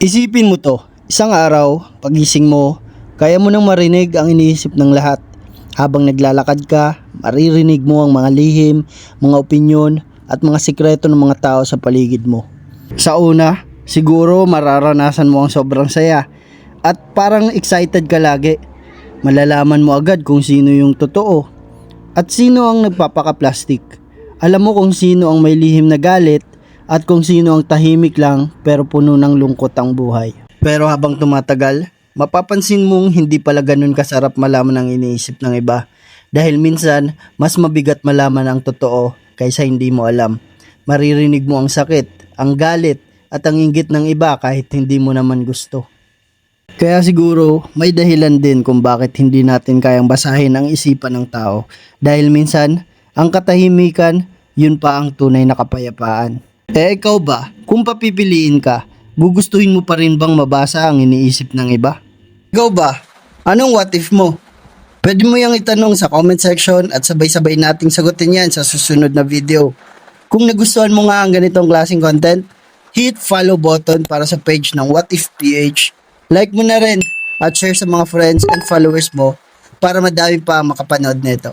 Isipin mo to, isang araw, pagising mo, kaya mo nang marinig ang iniisip ng lahat. Habang naglalakad ka, maririnig mo ang mga lihim, mga opinyon, at mga sikreto ng mga tao sa paligid mo. Sa una, siguro mararanasan mo ang sobrang saya at parang excited ka lagi. Malalaman mo agad kung sino yung totoo at sino ang nagpapaka-plastic. Alam mo kung sino ang may lihim na galit at kung sino ang tahimik lang pero puno ng lungkot ang buhay. Pero habang tumatagal, mapapansin mong hindi pala ganun kasarap malaman ang iniisip ng iba. Dahil minsan, mas mabigat malaman ang totoo kaysa hindi mo alam. Maririnig mo ang sakit, ang galit, at ang inggit ng iba kahit hindi mo naman gusto. Kaya siguro may dahilan din kung bakit hindi natin kayang basahin ang isipan ng tao. Dahil minsan, ang katahimikan, yun pa ang tunay na kapayapaan. Eh ikaw ba, kung papipiliin ka, gugustuhin mo pa rin bang mabasa ang iniisip ng iba? Ikaw ba, anong what if mo? Pwede mo yung itanong sa comment section at sabay-sabay nating sagutin yan sa susunod na video. Kung nagustuhan mo nga ang ganitong klaseng content, hit follow button para sa page ng What If PH. Like mo na rin at share sa mga friends and followers mo para madami pa makapanood nito.